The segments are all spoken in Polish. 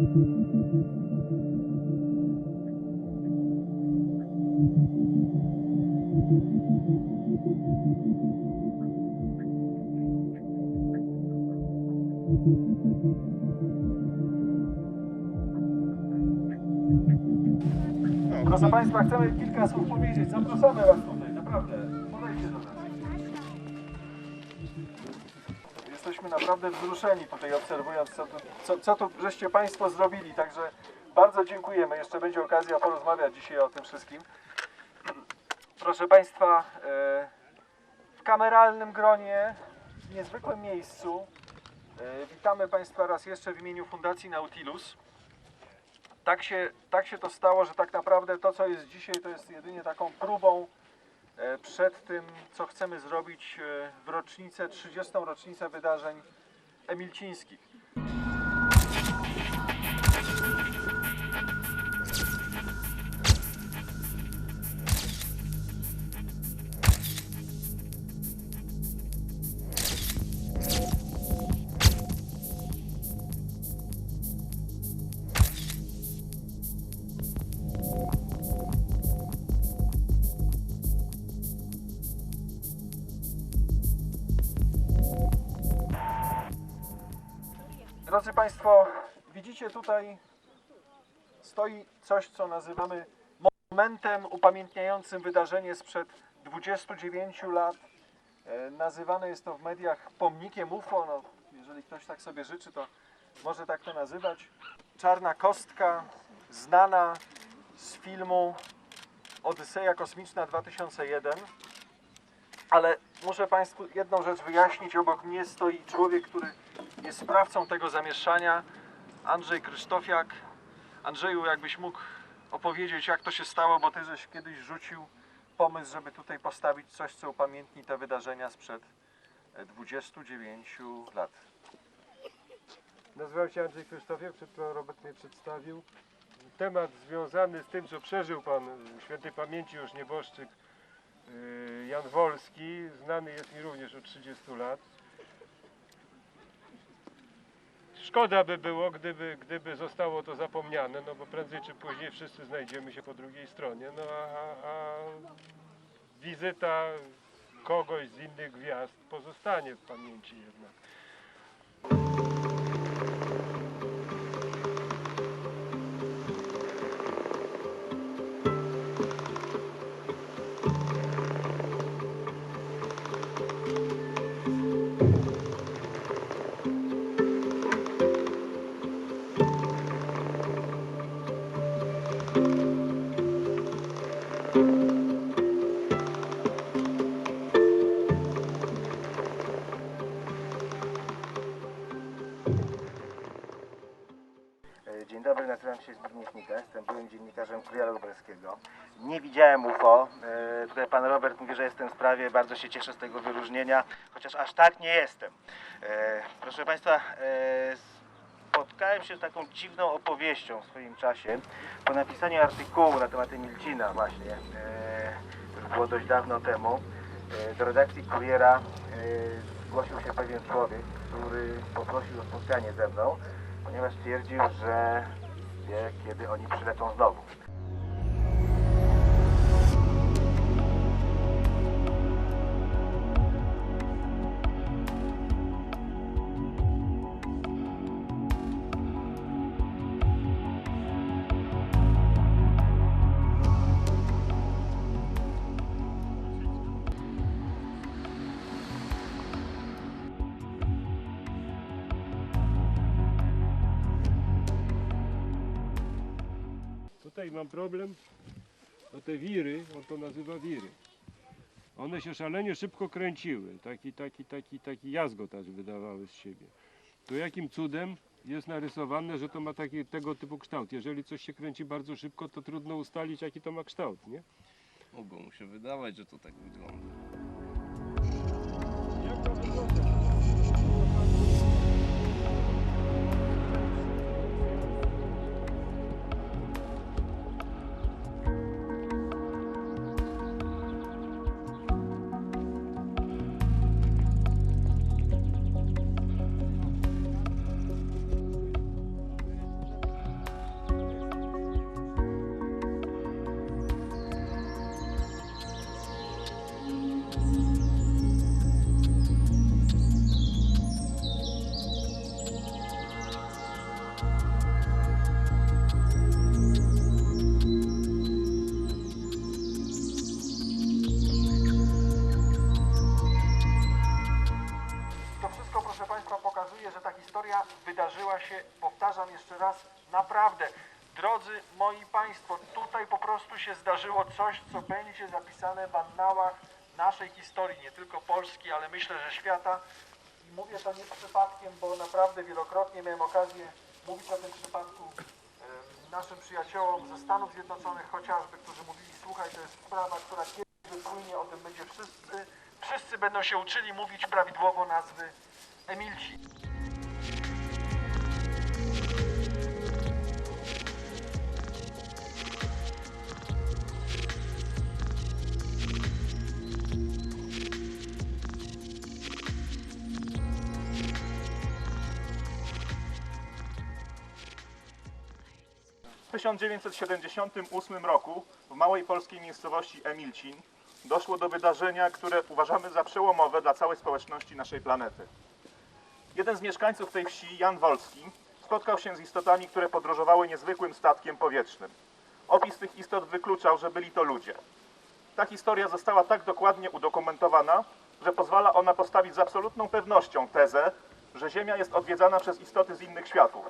Proszę Państwa, chcemy kilka słów powiedzieć. Zapraszamy Was tutaj, naprawdę. Podejdźcie do nas. Jesteśmy naprawdę wzruszeni tutaj obserwując, co tu, co, co tu żeście Państwo zrobili. Także bardzo dziękujemy. Jeszcze będzie okazja porozmawiać dzisiaj o tym wszystkim. Proszę Państwa, e, w kameralnym gronie, w niezwykłym miejscu, e, witamy Państwa raz jeszcze w imieniu Fundacji Nautilus tak się, tak się to stało, że tak naprawdę to, co jest dzisiaj, to jest jedynie taką próbą przed tym, co chcemy zrobić e, w rocznicę, 30. rocznicę wydarzeń emilcińskich. Drodzy Państwo, widzicie tutaj stoi coś, co nazywamy monumentem upamiętniającym wydarzenie sprzed 29 lat. E, Nazywane jest to w mediach pomnikiem UFO. No, jeżeli ktoś tak sobie życzy, to może tak to nazywać. Czarna kostka, znana z filmu Odyseja Kosmiczna 2001. Ale muszę Państwu jedną rzecz wyjaśnić. Obok mnie stoi człowiek, który jest sprawcą tego zamieszania, Andrzej Krzysztofiak. Andrzeju, jakbyś mógł opowiedzieć, jak to się stało, bo Ty żeś kiedyś rzucił pomysł, żeby tutaj postawić coś, co upamiętni te wydarzenia sprzed e, 29 lat. Nazywam się Andrzej Krzysztofiak, przed chwilą Robert mnie przedstawił. Temat związany z tym, co przeżył pan y, świętej pamięci już nieboszczyk y, Jan Wolski, znany jest mi również od 30 lat. Szkoda by było, gdyby, gdyby zostało to zapomniane, no bo prędzej czy później wszyscy znajdziemy się po drugiej stronie. No a, a, a wizyta kogoś z innych gwiazd pozostanie w pamięci jednak. Lubelskiego. Nie widziałem UFO, e, tutaj pan Robert mówi, że jestem w sprawie, bardzo się cieszę z tego wyróżnienia, chociaż aż tak nie jestem. E, Proszę Państwa, e, spotkałem się z taką dziwną opowieścią w swoim czasie po napisaniu artykułu na temat Emilcina właśnie, to było dość dawno temu. Do redakcji Kuriera zgłosił się pewien człowiek, który poprosił o spotkanie ze mną ponieważ twierdził, że wie, kiedy oni przylecą znowu. Tutaj mam problem, no te wiry, on to nazywa wiry. One się szalenie szybko kręciły, taki, taki, taki, taki jazgot aż wydawały z siebie. To jakim cudem jest narysowane, że to ma taki, tego typu kształt. Jeżeli coś się kręci bardzo szybko, to trudno ustalić, jaki to ma kształt, nie? Mogło mu się wydawać, że to tak wygląda. Jak to wygląda? wydarzyła się, powtarzam jeszcze raz, naprawdę. Drodzy moi Państwo, tutaj po prostu się zdarzyło coś, co będzie zapisane w annałach naszej historii, nie tylko Polski, ale myślę, że świata. I mówię to nie przypadkiem, bo naprawdę wielokrotnie miałem okazję mówić o tym przypadku naszym przyjaciołom ze Stanów Zjednoczonych chociażby, którzy mówili, słuchaj, to jest sprawa, która kiedyś wypłynie, o tym będzie wszyscy, wszyscy będą się uczyli mówić prawidłowo nazwy Emilci. 1978 roku w małej polskiej miejscowości Emilcin doszło do wydarzenia, które uważamy za przełomowe dla całej społeczności naszej planety. Jeden z mieszkańców tej wsi, Jan Wolski, spotkał się z istotami, które podróżowały niezwykłym statkiem powietrznym. Opis tych istot wykluczał, że byli to ludzie. Ta historia została tak dokładnie udokumentowana, że pozwala ona postawić z absolutną pewnością tezę, że Ziemia jest odwiedzana przez istoty z innych światów.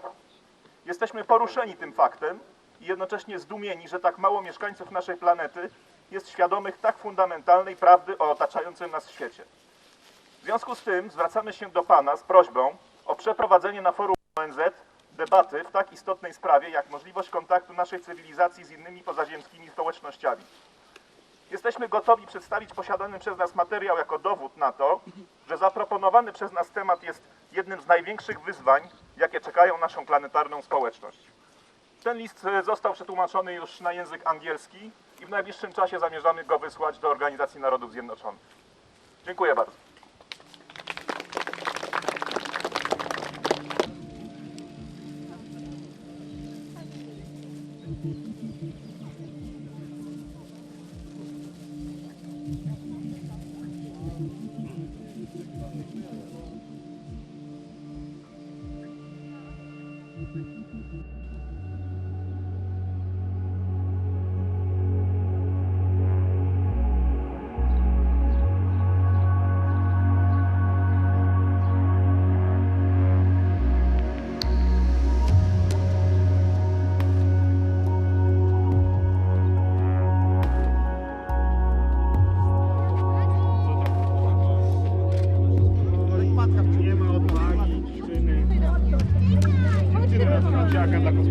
Jesteśmy poruszeni tym faktem i jednocześnie zdumieni, że tak mało mieszkańców naszej planety jest świadomych tak fundamentalnej prawdy o otaczającym nas świecie. W związku z tym zwracamy się do Pana z prośbą o przeprowadzenie na forum ONZ debaty w tak istotnej sprawie, jak możliwość kontaktu naszej cywilizacji z innymi pozaziemskimi społecznościami. Jesteśmy gotowi przedstawić posiadany przez nas materiał jako dowód na to, że zaproponowany przez nas temat jest jednym z największych wyzwań, jakie czekają naszą planetarną społeczność. Ten list e, został przetłumaczony już na język angielski i w najbliższym czasie zamierzamy go wysłać do Organizacji Narodów Zjednoczonych. Dziękuję bardzo. Nie Dziewczyny na to